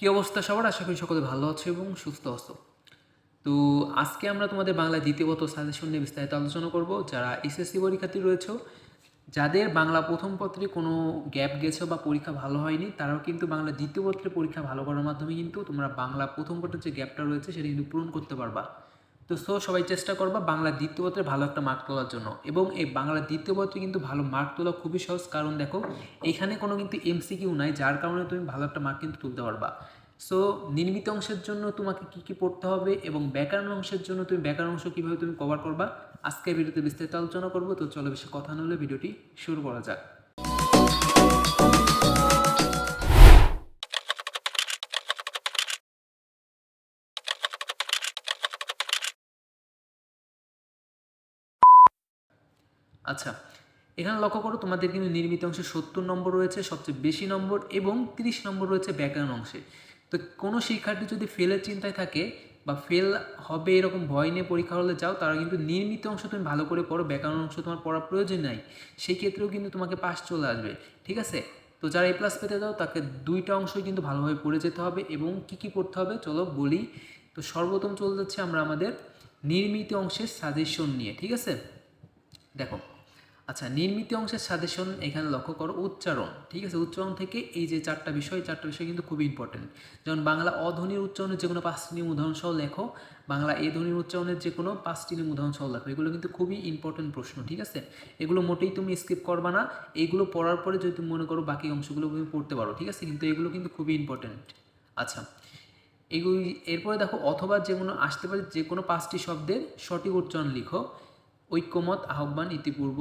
কী অবস্থা সবার? আশা করি সকলে ভালো আছো এবং সুস্থ আছো। তো আজকে আমরা তোমাদের বাংলা দ্বিতীয়গত সাজেশন নিয়ে বিস্তারিত আলোচনা করব, যারা এসএসসি পরীক্ষার্থী রয়েছে, যাদের বাংলা প্রথম পত্রে কোনো গ্যাপ গেছে বা পরীক্ষা ভালো হয়নি, তারাও কিন্তু বাংলা দ্বিতীয় পত্রে পরীক্ষা ভালো করার মাধ্যমে কিন্তু তোমরা বাংলা প্রথম পত্রের যে গ্যাপটা রয়েছে, সেটা কিন্তু পূরণ করতে পারবা। তো সো সবাই চেষ্টা করবা বাংলা দ্বিতীয় পত্রে ভালো একটা মার্ক তোলার জন্য। এবং এই বাংলা দ্বিতীয় পত্রে কিন্তু ভালো মার্ক তোলা খুবই সহজ। কারণ দেখো, এখানে কোনো কিন্তু এমসিকিউ নাই, যার কারণে তুমি ভালো একটা মার্ক কিন্তু তুলতে পারবা। সো নির্মিত অংশের জন্য তোমাকে কি কি পড়তে হবে এবং ব্যাকরণ অংশের জন্য তুমি ব্যাকরণ অংশ কীভাবে তুমি কভার করবা, আজকের ভিডিওতে বিস্তারিত আলোচনা করব। তো চলো বেশি কথা না হলে ভিডিওটি শুরু করা যাক। আচ্ছা এখানে লক্ষ্য করো তোমাদের কিন্তু নির্মিত অংশে সত্তর নম্বর রয়েছে, সবচেয়ে বেশি নম্বর এবং তিরিশ নম্বর রয়েছে ব্যাকরণ অংশে। তো কোনো শিক্ষার্থী যদি ফেলের চিন্তায় থাকে বা ফেল হবে এরকম ভয় নিয়ে পরীক্ষা হলে যাও, তারা কিন্তু নির্মিত অংশ তুমি ভালো করে পড়ো, ব্যাকরণ অংশ তোমার পড়ার প্রয়োজন নাই। সেই ক্ষেত্রেও কিন্তু তোমাকে পাস চলে আসবে, ঠিক আছে? তো যারা এ প্লাস পেতে যাও তাকে দুইটা অংশই কিন্তু ভালোভাবে পড়ে যেতে হবে এবং কি কি পড়তে হবে চলো বলি। তো সর্বপ্রথম চলে যাচ্ছে আমরা আমাদের নির্মিত অংশের সাজেশন নিয়ে, ঠিক আছে? দেখো আচ্ছা নির্মিত অংশের সাজেশন এখানে লক্ষ্য করো, উচ্চারণ, ঠিক আছে? উচ্চারণ থেকে এই যে চারটা বিষয় চারটা বিষয় কিন্তু খুবই ইম্পর্টেন্ট যেমন বাংলা অধ্বনির উচ্চারণের যে কোনো পাঁচটি উদাহরণ সহ লেখো, বাংলা এ ধ্বনির উচ্চারণের যে কোনো পাঁচটি উদাহরণ সহ লেখো, এগুলো কিন্তু খুবই ইম্পর্টেন্ট প্রশ্ন, ঠিক আছে? এগুলো মোটেই তুমি স্কিপ করবা না এইগুলো পড়ার পরে যদি তুমি মনে করো বাকি অংশগুলো তুমি পড়তে পারো, ঠিক আছে? কিন্তু এগুলো কিন্তু খুবই ইম্পর্টেন্ট আচ্ছা এগুলি এরপরে দেখো, অথবা যে কোনো, আসতে পারে যে কোনো পাঁচটি শব্দের সঠিক উচ্চারণ লিখো। ঐক্যমত আহ্বান ইতিপূর্ব।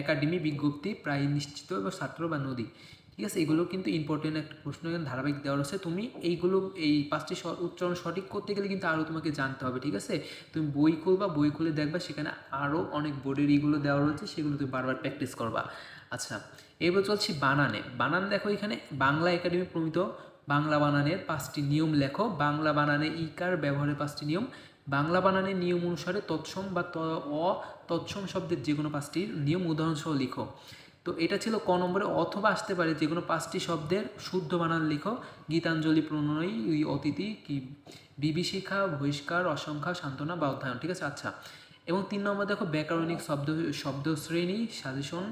একাডেমি বিজ্ঞপ্তি, প্রায় নিশ্চিত এবং ছাত্র বা নদী। ঠিক আছে, এগুলো কিন্তু ইম্পর্টেন্ট একটা প্রশ্ন, এখানে ধারাবাহিক দেওয়া রয়েছে। তুমি এইগুলো, এই পাঁচটি উচ্চারণ সঠিক করতে গেলে কিন্তু আরও তোমাকে জানতে হবে, ঠিক আছে? তুমি বই খুলবা, বই খুলে দেখবা, সেখানে আরও অনেক বোর্ডের ইগুলো দেওয়া রয়েছে, সেগুলো তুমি বারবার প্র্যাকটিস করবা। আচ্ছা এবার চলছি বানানে। বানান দেখো এখানে, বাংলা একাডেমি প্রমিত, বাংলা বানানের পাঁচটি নিয়ম লেখো। বাংলা বানানে ইকার ব্যবহারের পাঁচটি নিয়ম। বাংলা বানানের নিয়ম অনুসারে তৎসম বা অ, তৎসম শব্দের যে কোনো পাঁচটি নিয়ম উদাহরণসহ লিখো। তো এটা ছিল ক নম্বরে, অথবা আসতে পারে যে কোনো পাঁচটি শব্দের শুদ্ধ বানান লিখো। গীতাঞ্জলি প্রণয় ওই অতিথি, কি, বিভীষিকা, বহিষ্কার, অসংখ্যা, সান্ত্বনা বা অধ্যয়ন, ঠিক আছে? আচ্ছা। এবং তিন নম্বর দেখো, ব্যাকরণিক শব্দ শব্দ শ্রেণি, সাজেশন।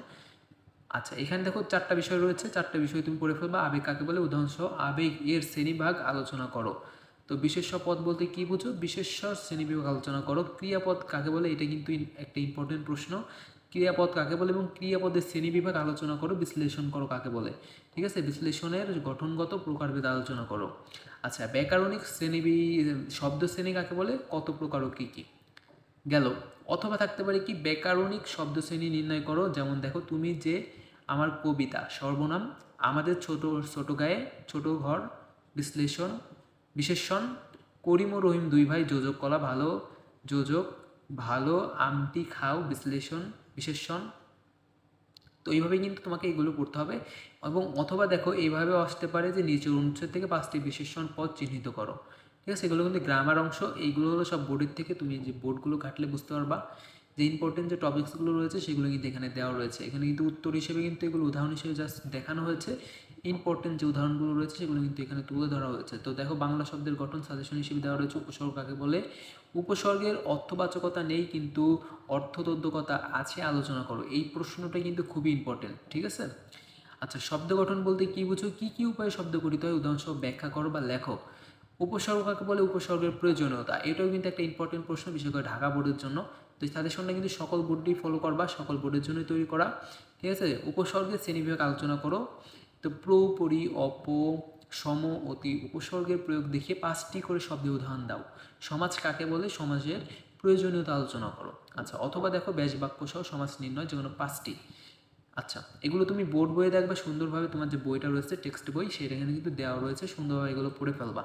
আচ্ছা এখানে দেখো চারটা বিষয় রয়েছে। চারটা বিষয় তুমি পড়ে ফেলবা। আবেগ কাকে বলে? উদাহরণসহ, আবেগ এর শ্রেণীভাগ আলোচনা করো। তো বিশেষ্য পদ বলতে কি বুঝো? বিশেষ্য শ্রেণীবিভাগ আলোচনা করো। ক্রিয়াপদ কাকে বলে? এটা কিন্তু একটা ইম্পর্টেন্ট প্রশ্ন। ক্রিয়াপদ কাকে বলে এবং ক্রিয়াপদের শ্রেণীবিভাগ আলোচনা করো, বিশ্লেষণ করো কাকে বলে। ঠিক আছে? বিশ্লেষণের গঠনগত প্রকারভেদ আলোচনা করো। আচ্ছা ব্যাকরণিক শ্রেণি শব্দ শ্রেণি কাকে বলে? কত প্রকার ও কী কী? গেল। অথবা থাকতে পারে কি? ব্যাকরণিক শব্দ শ্রেণি নির্ণয় করো। যেমন দেখো, তুমি যে আমার কবিতা, সর্বনাম, আমাদের ছোট ছোট গায়ে ছোট ঘর, বিশ্লেষণ বিশেষণ, করিম ও রহিম দুই ভাই যোজক কলা ভালো, যোজক ভালো, আমটি খাও, বিশ্লেষণ, বিশেষণ। তো এইভাবেই কিন্তু তোমাকে এগুলো পড়তে হবে এবং অথবা দেখো এইভাবেও আসতে পারে যে নিচের অনুচ্ছেদ থেকে পাঁচটি বিশেষণ পদ চিহ্নিত করো। ঠিক আছে? এগুলো কিন্তু গ্রামার অংশ, এইগুলো হলো সব বোর্ডের থেকে তুমি যে বোর্ডগুলো ঘাটলে বুঝতে পারবা। যে ইম্পর্টেন্ট যে টপিকসগুলো রয়েছে সেগুলো কিন্তু এখানে দেওয়া রয়েছে। এখানে কিন্তু উত্তর হিসেবে কিন্তু এগুলো উদাহরণ হিসেবে জাস্ট দেখানো হয়েছে। ইম্পর্টেন্ট যে উদাহরণগুলো রয়েছে সেগুলো কিন্তু এখানে তুলে ধরা হয়েছে। তো দেখো বাংলা শব্দের গঠন সাজেশন হিসেবে দেওয়া রয়েছে উপসর্গ বলে। উপসর্গের অর্থবাচকতা নেই কিন্তু অর্থতদ্যকতা আছে, আলোচনা করো। এই প্রশ্নটা কিন্তু খুবই ইম্পর্টেন্ট ঠিক আছে? আচ্ছা শব্দ গঠন বলতে কি বুঝো? কি কি উপায়ে শব্দ গঠিত হয়? উদাহরণসহ ব্যাখ্যা করো বা লেখো। উপসর্গ কাকে বলে? উপসর্গের প্রয়োজনীয়তা। এটাও কিন্তু একটা ইম্পর্টেন্ট প্রশ্ন, বিশেষ করে ঢাকা বোর্ডের জন্য। তো সঙ্গে কিন্তু সকল বোর্ডই ফলো করবা, সকল বোর্ডের জন্যই তৈরি করা। ঠিক আছে? উপসর্গের শ্রেণীবিভাগ আলোচনা করো। তো প্র, পরি, অপ, সম, অতি উপসর্গের প্রয়োগ দেখিয়ে পাঁচটি করে শব্দের উদাহরণ দাও। সমাজ কাকে বলে? সমাজের প্রয়োজনীয়তা আলোচনা করো। আচ্ছা অথবা দেখো ব্যাস বাক্য সহ সমাজ নির্ণয় যে কোনো পাঁচটি। আচ্ছা এগুলো তুমি বোর্ড বইয়ে দেখবে, সুন্দরভাবে তোমার যে বইটা রয়েছে টেক্সট বই, সেটা কিন্তু দেওয়া রয়েছে, সুন্দরভাবে এগুলো পড়ে ফেলবা।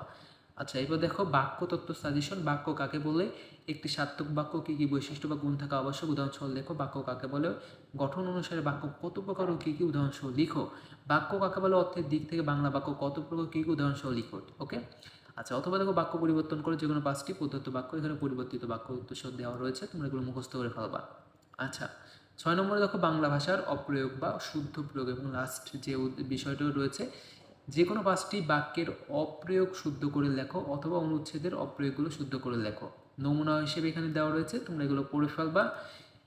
আচ্ছা এবার দেখো বাক্য তত্ত্ব সাজেশন বাক্য কাকে বলে? একটি সার্থক বাক্য কী কী বৈশিষ্ট্য বা গুণ থাকা আবশ্যক? উদাহরণসহ লেখো বাক্য কাকে বলে? গঠন অনুসারে বাক্য কত প্রকার ও কী কী? উদাহরণসহ লিখো। বাক্য কাকে বলে? অর্থের দিক থেকে বাংলা বাক্য কত প্রকার কী কী? উদাহরণসহ লিখো ওকে আচ্ছা অথবা দেখো বাক্য পরিবর্তন করে যে কোনো পাঁচটি প্রদত্ত বাক্য, এখানে পরিবর্তিত বাক্য উদ্দেশ্য দেওয়া রয়েছে, তোমরা এগুলো মুখস্থ করে ফেলবা। আচ্ছা ছয় নম্বরে দেখো বাংলা ভাষার অপ্রয়োগ বা শুদ্ধ প্রয়োগ এবং লাস্ট যে বিষয়টা রয়েছে যে কোনো পাঁচটি বাক্যের অপ্রয়োগ শুদ্ধ করে লেখো অথবা অনুচ্ছেদের অপ্রয়োগগুলো শুদ্ধ করে লেখো। নমুনা হিসেবে এখানে দেওয়া রয়েছে, তোমরা এগুলো পড়ে ফেলবা।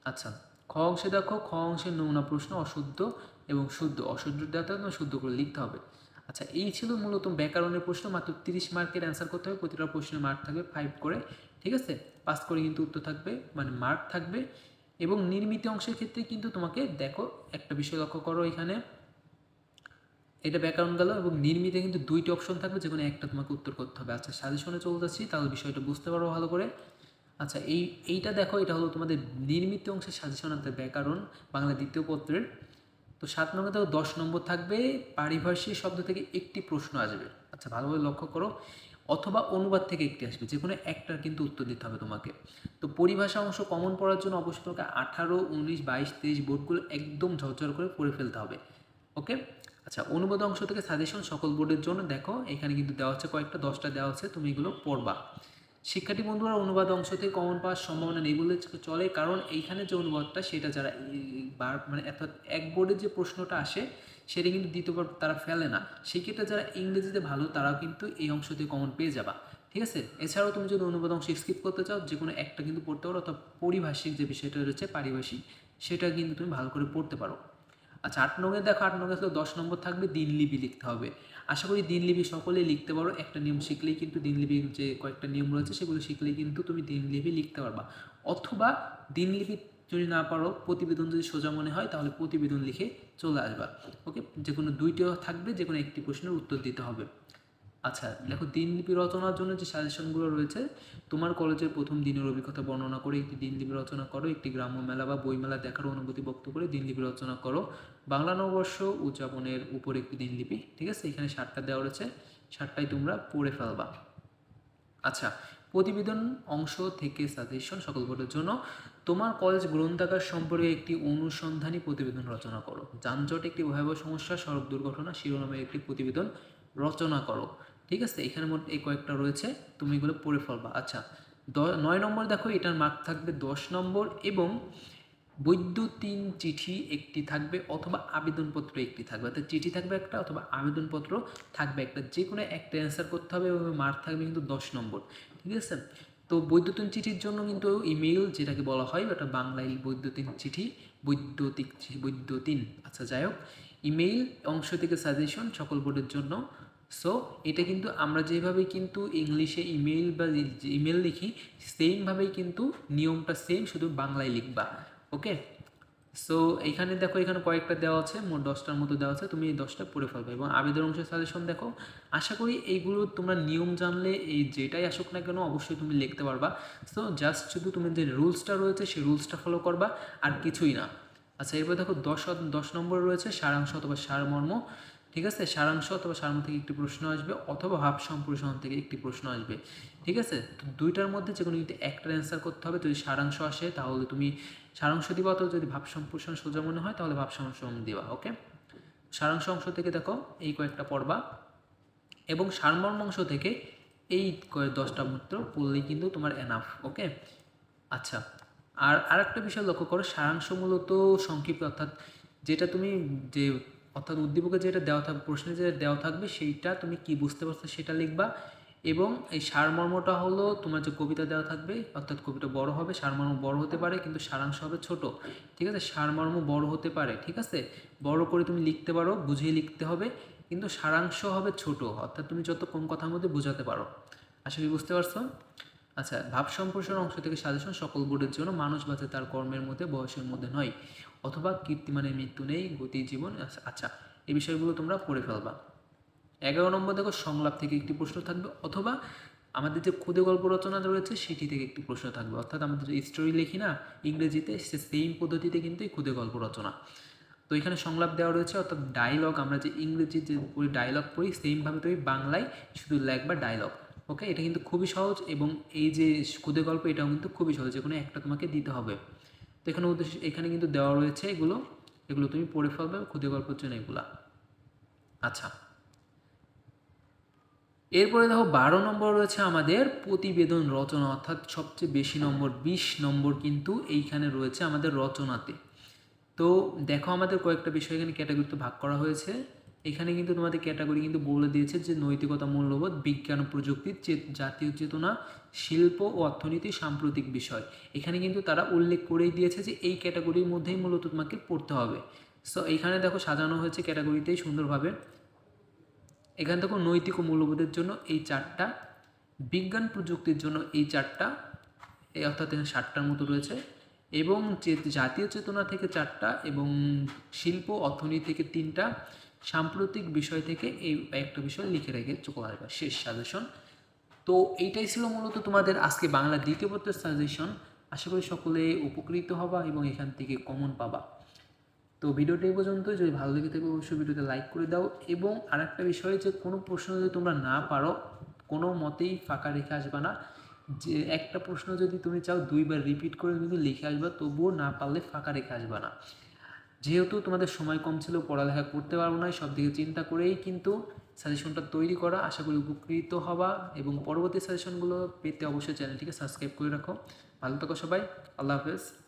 আচ্ছা খ অংশে দেখো, খ অংশের নমুনা প্রশ্ন অশুদ্ধ এবং শুদ্ধ অশুদ্ধ তোমার শুদ্ধ করে লিখতে হবে। আচ্ছা এই ছিল মূলত ব্যাকরণের প্রশ্ন, মাত্র তিরিশ মার্কের অ্যান্সার করতে হবে, প্রতিটা প্রশ্নের মার্ক থাকবে ফাইভ করে, ঠিক আছে? পাস করে কিন্তু উত্তর থাকবে মানে মার্ক থাকবে। এবং নির্মিত অংশের ক্ষেত্রে কিন্তু তোমাকে দেখো একটা বিষয় লক্ষ্য করো এখানে। এটা ব্যাকরণ গেল এবং নির্মিতে কিন্তু দুইটি অপশন থাকবে যে কোনো একটা তোমাকে উত্তর করতে হবে। আচ্ছা সাজেশনে চলে যাচ্ছি, তাহলে বিষয়টা বুঝতে পারো ভালো করে। আচ্ছা এই, এইটা দেখো, এটা হলো তোমাদের নির্মিত অংশের সাজেশন অর্থাৎ ব্যাকরণ, বাংলা দ্বিতীয় পত্রের। তো সাত নম্বর দেখো, দশ নম্বর থাকবে, পারিভাষিক শব্দ থেকে একটি প্রশ্ন আসবে। আচ্ছা ভালোভাবে লক্ষ্য করো। অথবা অনুবাদ থেকে একটি আসবে যে কোনো একটার কিন্তু উত্তর দিতে হবে তোমাকে। তো পরিভাষা অংশ কমন পড়ার জন্য অবশ্যই তোমাকে আঠারো, উনিশ, বাইশ, তেইশ বোর্ডগুলো একদম ঝরঝর করে পড়ে ফেলতে হবে। ওকে? আচ্ছা অনুবাদ অংশ থেকে সাজেশন সকল বোর্ডের জন্য দেখো, এখানে কিন্তু দেওয়া হচ্ছে, কয়েকটা, দশটা দেওয়া হচ্ছে, তুমি এগুলো পড়বা। শিক্ষার্থী বন্ধুরা, অনুবাদ অংশ থেকে কমন পাওয়ার সম্ভাবনা নেই বলে চলে, কারণ এইখানে যে অনুবাদটা, সেটা যারা বার মানে অর্থাৎ এক বোর্ডের যে প্রশ্নটা আসে, সেটা কিন্তু দ্বিতীয়বার তারা ফেলে না। সেই ক্ষেত্রে যারা ইংরেজিতে ভালো, তারাও কিন্তু এই অংশ থেকে কমন পেয়ে যাবা, ঠিক আছে? এছাড়াও তুমি যদি অনুবাদ অংশ স্কিপ করতে চাও, যে কোনো একটা কিন্তু পড়তে পারো অথবা পরিভাষিক যে বিষয়টা রয়েছে, পারিভাষিক, সেটা কিন্তু তুমি ভালো করে পড়তে পারো। আচ্ছা আট নঙে দেখো, আট নঙে তো দশ নম্বর থাকবে দিনলিপি লিখতে হবে। আশা করি দিনলিপি সকলে লিখতে পারো। একটা নিয়ম শিখলেই কিন্তু দিনলিপির যে কয়েকটা নিয়ম রয়েছে সেগুলো শিখলেই কিন্তু তুমি দিনলিপি লিখতে পারবা। অথবা দিনলিপি যদি না পারো, প্রতিবেদন যদি সোজা মনে হয়, তাহলে প্রতিবেদন লিখে চলে আসবা। ওকে? যে কোনো দুইটিও থাকবে যে কোনো একটি প্রশ্নের উত্তর দিতে হবে। আচ্ছা দেখো দিনলিপি রচনার জন্য যে সাজেশনগুলো রয়েছে তোমার কলেজের প্রথম দিনের অভিজ্ঞতা বর্ণনা করে একটি দিনলিপি রচনা করো একটি গ্রাম্য মেলা বা বইমেলা দেখার অনুভূতি ব্যক্ত করে দিনলিপি রচনা করো। বাংলা নববর্ষ উদযাপনের উপর একটি দিনলিপি ঠিক আছে? এখানে সাতটা দেওয়া রয়েছে সাতটাই তোমরা পড়ে ফেলবা। আচ্ছা প্রতিবেদন অংশ থেকে সাজেশন সকল বোর্ডের জন্য তোমার কলেজ গ্রন্থাগার সম্পর্কে একটি অনুসন্ধানী প্রতিবেদন রচনা করো। যানজট একটি ভয়াবহ সমস্যা সড়ক দুর্ঘটনা শিরোনামের একটি প্রতিবেদন রচনা করো। ঠিক আছে? এখানে মোট এই কয়েকটা রয়েছে, তুমি এগুলো পড়ে ফেলবা। আচ্ছা নয় নম্বর দেখো, এটার মার্ক থাকবে দশ নম্বর এবং বৈদ্যুতিন চিঠি একটি থাকবে অথবা আবেদনপত্র একটি থাকবে। অর্থাৎ চিঠি থাকবে একটা অথবা আবেদনপত্র থাকবে একটা। যে কোনো একটা অ্যান্সার করতে হবে এবং মার্ক থাকবে কিন্তু দশ নম্বর। ঠিক আছে? তো বৈদ্যুতিন চিঠির জন্য কিন্তু ইমেইল যেটাকে বলা হয়, ওটা বাংলায় বৈদ্যুতিন চিঠি, বৈদ্যুতিক বৈদ্যুতিন। আচ্ছা যাই হোক ইমেইল অংশ থেকে সাজেশন সকল বোর্ডের জন্য। সো এটা কিন্তু আমরা যেভাবে কিন্তু ইংলিশে ইমেইল বা ইমেল লিখি সেমভাবেই কিন্তু নিয়মটা সেম শুধু বাংলায় লিখবা। ওকে সো এখানে দেখো, এখানে কয়েকটা দেওয়া আছে, মোট দশটার মতো দেওয়া আছে, তুমি এই দশটা পড়ে ফেলবে। এবং আবেদন অংশের সাজেশন দেখো, আশা করি এইগুলো তোমরা নিয়ম জানলে, এই যেটাই আসুক না কেন, অবশ্যই তুমি লিখতে পারবা। সো জাস্ট শুধু তুমি যে রুলসটা রয়েছে, সেই রুলসটা ফলো করবা, আর কিছুই না। আচ্ছা এরপর দেখো, দশ দশ নম্বর রয়েছে, সারাংশ অথবা সারমর্ম। ঠিক আছে? সারাংশ অথবা সারমর্ম থেকে একটি প্রশ্ন আসবে অথবা ভাব সম্প্রসারণ থেকে একটি প্রশ্ন আসবে। ঠিক আছে? তো দুইটার মধ্যে যে কোনো যদি একটা অ্যান্সার করতে হবে। যদি সারাংশ আসে তাহলে তুমি সারাংশ দিবা অথবা যদি ভাব সম্প্রসারণ সোজা মনে হয় তাহলে ভাব সম্প্রসারণ দিবা ওকে সারাংশ অংশ থেকে দেখো এই কয়েকটা পড়বা এবং সারমর্ম অংশ থেকে এই দশটা মাত্র পড়লেই কিন্তু তোমার এনাফ ওকে আচ্ছা আর আরেকটা বিষয় লক্ষ্য করো সারাংশ মূলত সংক্ষিপ্ত, অর্থাৎ যেটা তুমি যে অর্থাৎ উদ্দীপকে যেটা দেওয়া থাকবে প্রশ্নে যেটা দেওয়া থাকবে সেইটা তুমি কি বুঝতে পারছ সেটা লিখবা। এবং এই সারমর্মটা হলো তোমার যে কবিতা দেওয়া থাকবে, অর্থাৎ কবিতা বড় হবে, সারমর্ম বড় হতে পারে, কিন্তু সারাংশ হবে ছোট। ঠিক আছে? সারমর্ম বড় হতে পারে, ঠিক আছে? বড় করে তুমি লিখতে পারো বুঝিয়ে লিখতে হবে, কিন্তু সারাংশ হবে ছোট। অর্থাৎ তুমি যত কম কথার মধ্যে বোঝাতে পারো। আশা করি বুঝতে পারছ? আচ্ছা ভাব সম্প্রসারণ অংশ থেকে সাজেশন সকল বোর্ডের জন্য মানুষ বাঁচে তার কর্মের মধ্যে বয়সের মধ্যে নয়। অথবা কীর্তিমানের মৃত্যু নেই গতি জীবন আচ্ছা, আচ্ছা এই বিষয়গুলো তোমরা পড়ে ফেলবা। এগারো নম্বর দেখো সংলাপ থেকে একটি প্রশ্ন থাকবে অথবা আমাদের যে ক্ষুদে গল্প রচনা রয়েছে সেটি থেকে একটি প্রশ্ন থাকবে। অর্থাৎ আমাদের যে স্টোরি লিখি না ইংরেজিতে সে সেম পদ্ধতিতে কিন্তু এই ক্ষুদে গল্প রচনা। তো এখানে সংলাপ দেওয়া রয়েছে অর্থাৎ ডায়লগ আমরা যে ইংরেজি যে ডায়লগ পড়ি সেমভাবে তুমি বাংলায় শুধু লেখবা ডায়লগ ওকে? এটা কিন্তু খুবই সহজ এবং এই যে ক্ষুদে গল্প, এটাও কিন্তু খুবই সহজ। কোনো একটা তোমাকে দিতে হবে। তো এখানে উদ্দেশ্য, এখানে কিন্তু দেওয়া রয়েছে এগুলো। এগুলো তুমি পড়ে ফেলবে ক্ষুদে গল্পের জন্য এগুলা। আচ্ছা। এরপরে দেখো, বারো নম্বর রয়েছে আমাদের প্রতিবেদন রচনা, অর্থাৎ সবচেয়ে বেশি নম্বর, বিশ নম্বর কিন্তু এইখানে রয়েছে আমাদের রচনাতে। তো দেখো আমাদের কয়েকটা বিষয় এখানে ক্যাটাগরিতে ভাগ করা হয়েছে। এখানে কিন্তু তোমাদের ক্যাটাগরি কিন্তু বলে দিয়েছে যে নৈতিকতা মূল্যবোধ, বিজ্ঞান ও প্রযুক্তি জাতীয় চেতনা, শিল্প ও অর্থনীতি, সাম্প্রতিক বিষয়। এখানে কিন্তু তারা উল্লেখ করেই দিয়েছে যে এই ক্যাটাগরির মধ্যেই মূলত তোমাকে পড়তে হবে। সো এখানে দেখো সাজানো হয়েছে ক্যাটাগরিতেই সুন্দরভাবে। এখান থেকে নৈতিক ও মূল্যবোধের জন্য এই চারটা, বিজ্ঞান প্রযুক্তির জন্য এই চারটা, এই অর্থাৎ ষাটটার মতো রয়েছে। এবং জাতীয় চেতনা থেকে চারটা এবং শিল্প, অর্থনীতি থেকে তিনটা, সাম্প্রতিক বিষয় থেকে এই একটা বিষয় লিখে রেখে চলে আসবে। শেষ সাজেশন তো এইটাই ছিল মূলত তোমাদের আজকে বাংলা দ্বিতীয় পত্রের সাজেশন আশা করি সকলে উপকৃত হবা এবং এখান থেকে কমন পাবা। তো ভিডিওটা পর্যন্ত। যদি ভালো লেগে থাকে, অবশ্যই ভিডিওতে লাইক করে দাও এবং আরেকটা বিষয় যে কোনো প্রশ্ন যদি তোমরা না পারো, কোনো মতেই ফাঁকা রেখে আসবে না। যে একটা প্রশ্ন যদি তুমি চাও দুইবার রিপিট করে তুমি লিখে আসবা, তবুও না পারলে ফাঁকা রেখে আসবা না। যেহেতু তোমাদের সময় কম ছিল, পড়ালেখা করতে পারব না সব দিকে চিন্তা করেই কিন্তু সাজেশনটা তৈরি করা, আশা করি উপকৃত হবা এবং পরবর্তী সাজেশনগুলো পেতে অবশ্যই চ্যানেলটিকে সাবস্ক্রাইব করে রাখো। ভালো থাকো সবাই, আল্লাহ হাফেজ।